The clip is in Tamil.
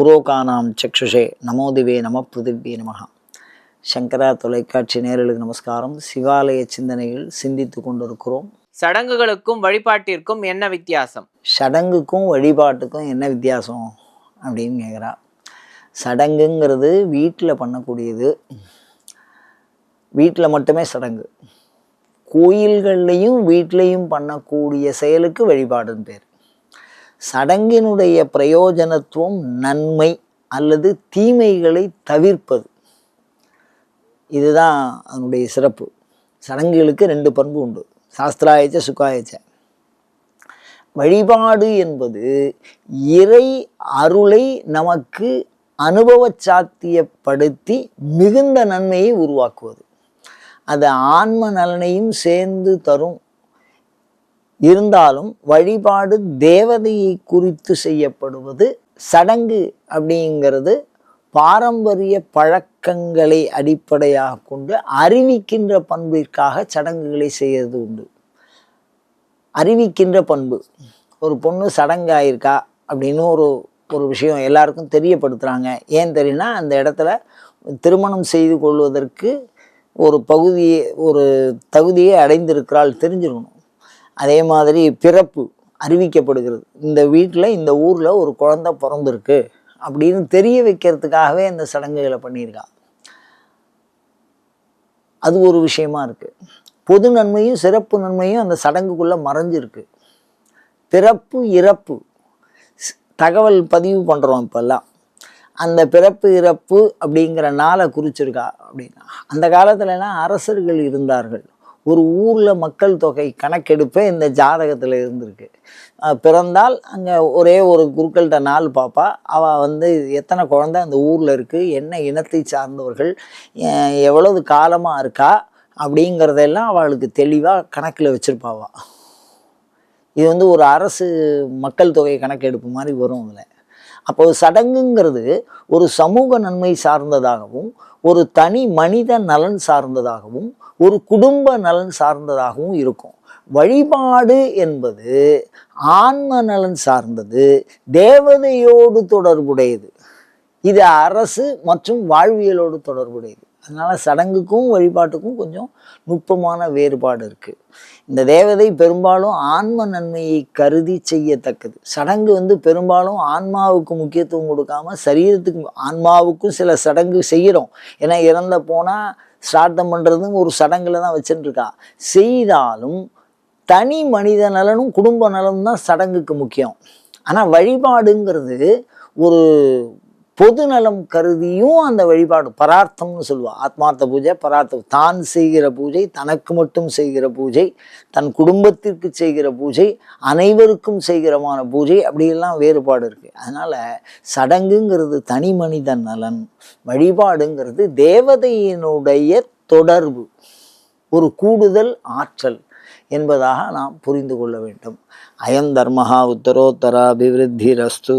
புரோகானாம் சக்ஷுஷே நமோதிவே நம பிருதிவே நமஹா. சங்கரா தொலைக்காட்சி நேரலுக்கு நமஸ்காரம். சிவாலய சிந்தனையில் சிந்தித்து கொண்டிருக்கிறோம். சடங்குகளுக்கும் வழிபாட்டிற்கும் என்ன வித்தியாசம்? சடங்குக்கும் வழிபாட்டுக்கும் என்ன வித்தியாசம்? அப்படின்னு கேட்குறா சடங்குங்கிறது வீட்டில் பண்ணக்கூடியது. வீட்டில் மட்டுமே சடங்கு. கோயில்கள்லையும் வீட்லேயும் பண்ணக்கூடிய செயலுக்கு வழிபாடுன்னு பேர். சடங்கினுடைய பிரயோஜனத்துவம் நன்மை அல்லது தீமைகளை தவிர்ப்பது. இதுதான் அதனுடைய சிறப்பு. சடங்குகளுக்கு ரெண்டு பண்பு உண்டு. சாஸ்திராயச்ச சுகாயச்ச. வழிபாடு என்பது இறை அருளை நமக்கு அனுபவ சாத்தியப்படுத்தி மிகுந்த நன்மையை உருவாக்குவது. அது ஆன்ம நலனையும் சேர்ந்து தரும் இருந்தாலும் வழிபாடு தேவதையை குறித்து செய்யப்படுவது சடங்கு அப்படிங்கிறது பாரம்பரிய பழக்கங்களை அடிப்படையாக கொண்டு அறிவிக்கின்ற பண்பிற்காக சடங்குகளை செய்யறது உண்டு. அறிவிக்கின்ற பண்பு. ஒரு பொண்ணு சடங்காயிருக்கா அப்படின்னு ஒரு ஒரு விஷயம் எல்லாருக்கும் தெரியப்படுத்துகிறாங்க ஏன் தெரியும்னா அந்த இடத்துல திருமணம் செய்து கொள்வதற்கு ஒரு பகுதியை ஒரு தகுதியை அடைந்திருக்கிறாள் தெரிஞ்சிருக்கணும். அதே மாதிரி பிறப்பு அறிவிக்கப்படுகிறது. இந்த வீட்டில் இந்த ஊரில் ஒரு குழந்தை பிறந்திருக்கு அப்படின்னு தெரிய வைக்கிறதுக்காகவே இந்த சடங்குகளை பண்ணியிருக்கா. அது ஒரு விஷயமா இருக்குது பொது நன்மையும் சிறப்பு நன்மையும் அந்த சடங்குக்குள்ளே மறைஞ்சிருக்கு. பிறப்பு இறப்பு தகவல் பதிவு பண்ணுறோம் இப்போல்லாம். அந்த பிறப்பு இறப்பு அப்படிங்கிற நாளை குறிச்சிருக்கா அப்படின்னா அந்த காலத்துலலாம் அரசர்கள் இருந்தார்கள். ஒரு ஊரில் மக்கள் தொகை கணக்கெடுப்பே இந்த ஜாதகத்தில் இருந்திருக்கு. பிறந்தால் அங்கே ஒரே ஒரு குருக்கள்கிட்ட நாள் பாப்பா. அவள் வந்து எத்தனை குழந்தை அந்த ஊரில் இருக்குது என்ன இனத்தை சார்ந்தவர்கள் எவ்வளவு காலமாக இருக்கா அப்படிங்கிறதெல்லாம் அவளுக்கு தெளிவாக கணக்கில் வச்சுருப்பாவா. இது வந்து ஒரு அரசு மக்கள் தொகை கணக்கெடுப்பு மாதிரி வரும் அதில். அப்போது சடங்குங்கிறது ஒரு சமூக நன்மை சார்ந்ததாகவும் ஒரு தனி மனித நலன் சார்ந்ததாகவும் ஒரு குடும்ப நலன் சார்ந்ததாகவும் இருக்கும். வழிபாடு என்பது ஆன்ம நலன் சார்ந்தது தேவதையோடு தொடர்புடையது. இது அரசு மற்றும் வாழ்வியலோடு தொடர்புடையது. அதனால் சடங்குக்கும் வழிபாட்டுக்கும் கொஞ்சம் நுட்பமான வேறுபாடு இருக்குது இந்த தேவதை பெரும்பாலும் ஆன்ம நன்மையை கருதி செய்யத்தக்கது. சடங்கு வந்து பெரும்பாலும் ஆன்மாவுக்கு முக்கியத்துவம் கொடுக்காம சரீரத்துக்கு ஆன்மாவுக்கும் சில சடங்கு செய்கிறோம் ஏன்னா இறந்த போனால் ஸ்ராத்தம் பண்ணுறதுங்க ஒரு சடங்கில் தான் வச்சுட்டுருக்கா செய்தாலும் தனி மனித நலனும் குடும்ப நலனும் தான் சடங்குக்கு முக்கியம். ஆனால் வழிபாடுங்கிறது ஒரு பொது நலம் கருதியும் அந்த வழிபாடு பரார்த்தம்னு சொல்லுவாள் ஆத்மார்த்த பூஜை பரார்த்தம் தான் செய்கிற பூஜை தனக்கு மட்டும் செய்கிற பூஜை தன் குடும்பத்திற்கு செய்கிற பூஜை அனைவருக்கும் செய்கிறமான பூஜை அப்படியெல்லாம் வேறுபாடு இருக்குது அதனால் சடங்குங்கிறது தனி மனித நலன் வழிபாடுங்கிறது தேவதையினுடைய தொடர்பு ஒரு கூடுதல் ஆற்றல் என்பதாக நாம் புரிந்து கொள்ள வேண்டும். அயம் தர்மஹா உத்தரோத்தராபிவிருத்தி ரஸ்து